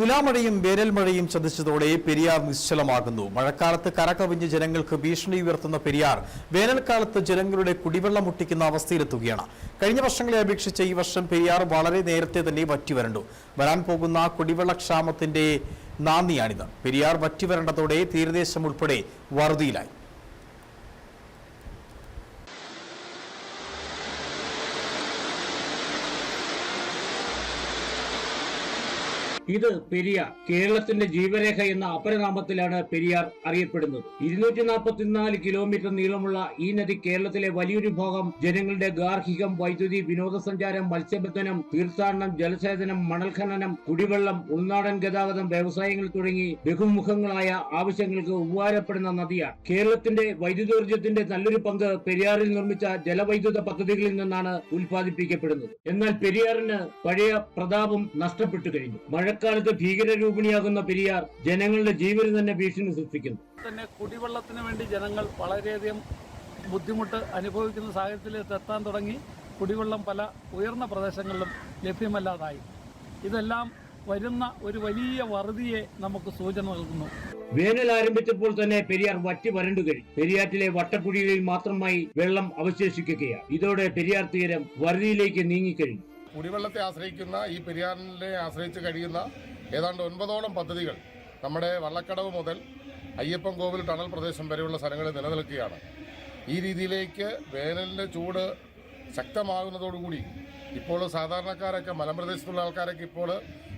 തുലാമഴയും വേനൽ മഴയും ചതിച്ചതോടെ പെരിയാർ നിശ്ചലമാകുന്നു. മഴക്കാലത്ത് കരകവിഞ്ഞ് ജനങ്ങൾക്ക് ഭീഷണി ഉയർത്തുന്ന പെരിയാർ വേനൽക്കാലത്ത് ജനങ്ങളുടെ കുടിവെള്ളം മുട്ടിക്കുന്ന അവസ്ഥയിലെത്തുകയാണ്. കഴിഞ്ഞ വർഷങ്ങളെ അപേക്ഷിച്ച് ഈ വർഷം പെരിയാർ വളരെ നേരത്തെ തന്നെ വറ്റിവരണ്ടു. വരാൻ പോകുന്ന കുടിവെള്ളക്ഷാമത്തിന്റെ നാന്ദിയാണിത്. പെരിയാർ വറ്റിവരണ്ടതോടെ തീരദേശം ഉൾപ്പെടെ വറുതിയിലായി. ഇത് പെരിയാർ കേരളത്തിന്റെ ജീവരേഖ എന്ന അപരനാമത്തിലാണ് പെരിയാർ അറിയപ്പെടുന്നത്. ഇരുന്നൂറ്റി നാൽപ്പത്തിനാല് കിലോമീറ്റർ നീളമുള്ള ഈ നദി കേരളത്തിലെ വലിയൊരു ഭാഗം ജനങ്ങളുടെ ഗാർഹികം വൈദ്യുതി വിനോദസഞ്ചാരം മത്സ്യബന്ധനം തീർത്ഥാടനം ജലസേചനം മണൽ ഖനനം കുടിവെള്ളം ഉൾനാടൻ ഗതാഗതം വ്യവസായങ്ങൾ തുടങ്ങി ബഹുമുഖങ്ങളായ ആവശ്യങ്ങൾക്ക് ഉപകാരപ്പെടുന്ന നദിയാണ്. കേരളത്തിന്റെ വൈദ്യുതോർജത്തിന്റെ നല്ലൊരു പങ്ക് പെരിയാറിൽ നിർമ്മിച്ച ജലവൈദ്യുത പദ്ധതികളിൽ നിന്നാണ് ഉൽപ്പാദിപ്പിക്കപ്പെടുന്നത്. എന്നാൽ പെരിയാറിന് പഴയ പ്രതാപം നഷ്ടപ്പെട്ടു കഴിഞ്ഞു. മഴക്കാലത്ത് ഭീകരരൂപിണിയാകുന്ന പെരിയാർ ജനങ്ങളുടെ ജീവന് തന്നെ ഭീഷണി സൃഷ്ടിക്കുന്നു. തന്നെ കുടിവെള്ളത്തിന് വേണ്ടി ജനങ്ങൾ വളരെയധികം ബുദ്ധിമുട്ട് അനുഭവിക്കുന്ന സാഹചര്യത്തിലേക്ക് എത്താൻ തുടങ്ങി. കുടിവെള്ളം പല ഉയർന്ന പ്രദേശങ്ങളിലും ലഭ്യമല്ലാതായി. ഇതെല്ലാം വരുന്ന ഒരു വലിയ വറുതിയെ നമുക്ക് സൂചന നൽകുന്നു. വേനൽ ആരംഭിച്ചപ്പോൾ തന്നെ പെരിയാർ വറ്റി വരണ്ടു കഴിഞ്ഞു. പെരിയാറ്റിലെ വട്ടക്കുഴികളിൽ മാത്രമായി വെള്ളം അവശേഷിക്കുകയാണ്. ഇതോടെ പെരിയാർ തീരം വറുതിയിലേക്ക് നീങ്ങിക്കഴിഞ്ഞു കുടിവെള്ളത്തെ ആശ്രയിക്കുന്ന ഈ പെരിയാറിനെ ആശ്രയിച്ച് കഴിയുന്ന ഏതാണ്ട് ഒൻപതോളം പദ്ധതികൾ നമ്മുടെ വള്ളക്കടവ് മുതൽ അയ്യപ്പൻ കോവിൽ ടണൽ പ്രദേശം വരെയുള്ള സ്ഥലങ്ങളിൽ നിലനിൽക്കുകയാണ്. ഈ രീതിയിലേക്ക് വേനലിന്റെ ചൂട് ശക്തമാകുന്നതോടുകൂടി ഇപ്പോൾ സാധാരണക്കാരൊക്കെ മലമ്പ്രദേശത്തുള്ള ആൾക്കാരൊക്കെ ഇപ്പോൾ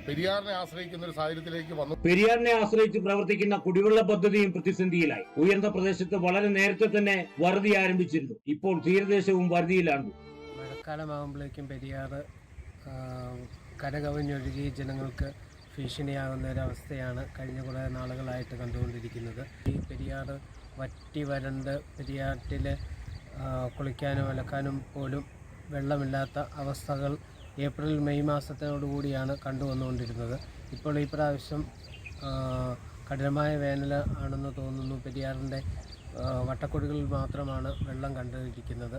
പെരിയാറിനെ ആശ്രയിക്കുന്ന ഒരു സാഹചര്യത്തിലേക്ക് വന്നു. പെരിയാറിനെ ആശ്രയിച്ച് പ്രവർത്തിക്കുന്ന കുടിവെള്ള പദ്ധതിയും പ്രതിസന്ധിയിലായി. ഉയർന്ന പ്രദേശത്ത് വളരെ നേരത്തെ തന്നെ വറുതി ആരംഭിച്ചിരുന്നു. ഇപ്പോൾ തീരദേശവും വറുതിയിലാണ് മഴക്കാലമാകുമ്പോഴേക്കും പെരിയാർ ആ, കരകവിഞ്ഞൊഴുകി ജനങ്ങൾക്ക് ഭീഷണിയാകുന്ന ഒരവസ്ഥയാണ് കഴിഞ്ഞ കുറേ നാളുകളായിട്ട് കണ്ടുകൊണ്ടിരിക്കുന്നത്. ഈ പെരിയാർ വറ്റി വരണ്ട് പെരിയാറ്റിൽ കുളിക്കാനും അലക്കാനും പോലും വെള്ളമില്ലാത്ത അവസ്ഥകൾ ഏപ്രിൽ മെയ് മാസത്തോടുകൂടിയാണ് കണ്ടുവന്നുകൊണ്ടിരുന്നത്. ഇപ്പോൾ ഈ പ്രാവശ്യം കഠിനമായ വേനൽ ആണെന്ന് തോന്നുന്നു പെരിയാറിന്റെ വട്ടക്കുഴികളിൽ മാത്രമാണ് വെള്ളം കണ്ടിരിക്കുന്നത്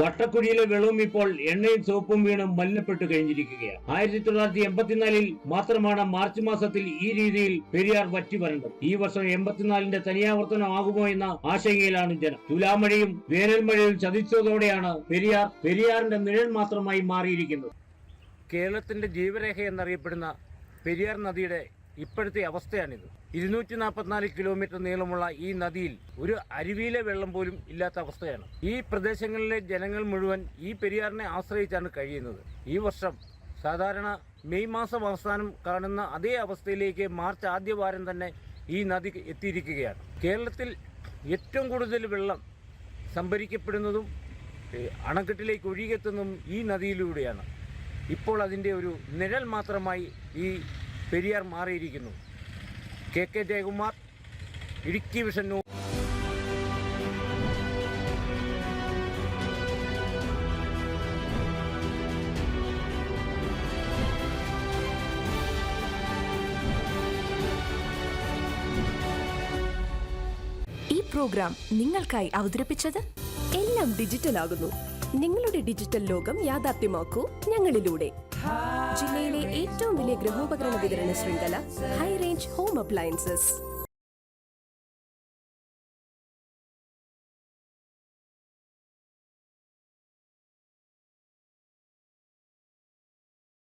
വട്ടക്കുഴിയിലെ വെള്ളവും ഇപ്പോൾ എണ്ണയും സോപ്പും വീണ് മലിനപ്പെട്ടു കഴിഞ്ഞിരിക്കുകയാണ്. ആയിരത്തി തൊള്ളായിരത്തി എൺപത്തിനാലിൽ മാത്രമാണ് മാർച്ച് മാസത്തിൽ ഈ രീതിയിൽ പെരിയാർ വറ്റി വരേണ്ടത്. ഈ വർഷം എൺപത്തിനാലിന്റെ തനിയാവർത്തനമാകുമോ എന്ന ആശങ്കയിലാണ് ജനം. തുലാമഴയും വേനൽ മഴയും ചതിച്ചതോടെയാണ് പെരിയാർ പെരിയാറിന്റെ നിഴൽ മാത്രമായി മാറിയിരിക്കുന്നത്. കേരളത്തിന്റെ ജീവരേഖ എന്നറിയപ്പെടുന്ന പെരിയാർ നദിയുടെ ഇപ്പോഴത്തെ അവസ്ഥയാണിത്. ഇരുന്നൂറ്റി നാൽപ്പത്തിനാല് കിലോമീറ്റർ നീളമുള്ള ഈ നദിയിൽ ഒരു അരുവിയിലെ വെള്ളം പോലും ഇല്ലാത്ത അവസ്ഥയാണ്. ഈ പ്രദേശങ്ങളിലെ ജനങ്ങൾ മുഴുവൻ ഈ പെരിയാറിനെ ആശ്രയിച്ചാണ് കഴിയുന്നത്. ഈ വർഷം സാധാരണ മെയ് മാസം അവസാനം കാണുന്ന അതേ അവസ്ഥയിലേക്ക് മാർച്ച് ആദ്യ വാരം തന്നെ ഈ നദി എത്തിയിരിക്കുകയാണ്. കേരളത്തിൽ ഏറ്റവും കൂടുതൽ വെള്ളം സംഭരിക്കപ്പെടുന്നതും അണക്കെട്ടിലേക്ക് ഒഴുകിയെത്തുന്നതും ഈ നദിയിലൂടെയാണ്. ഇപ്പോൾ അതിന്റെ ഒരു നിഴൽ മാത്രമായി ഈ പെരിയാർ മാറിയിരിക്കുന്നു. K K Jayakumar Idukki vision programme നിങ്ങൾക്കായി അവതരിപ്പിച്ചത് എല്ലാം ഡിജിറ്റൽ ആകുന്നു. നിങ്ങളുടെ ഡിജിറ്റൽ ലോകം യാഥാർത്ഥ്യമാക്കൂ ഞങ്ങളിലൂടെ. ജില്ലയിലെ ഏറ്റവും വലിയ ഗൃഹോപകരണ വിതരണ ശൃംഖല ഹൈ റേഞ്ച് ഹോം അപ്ലയൻസസ്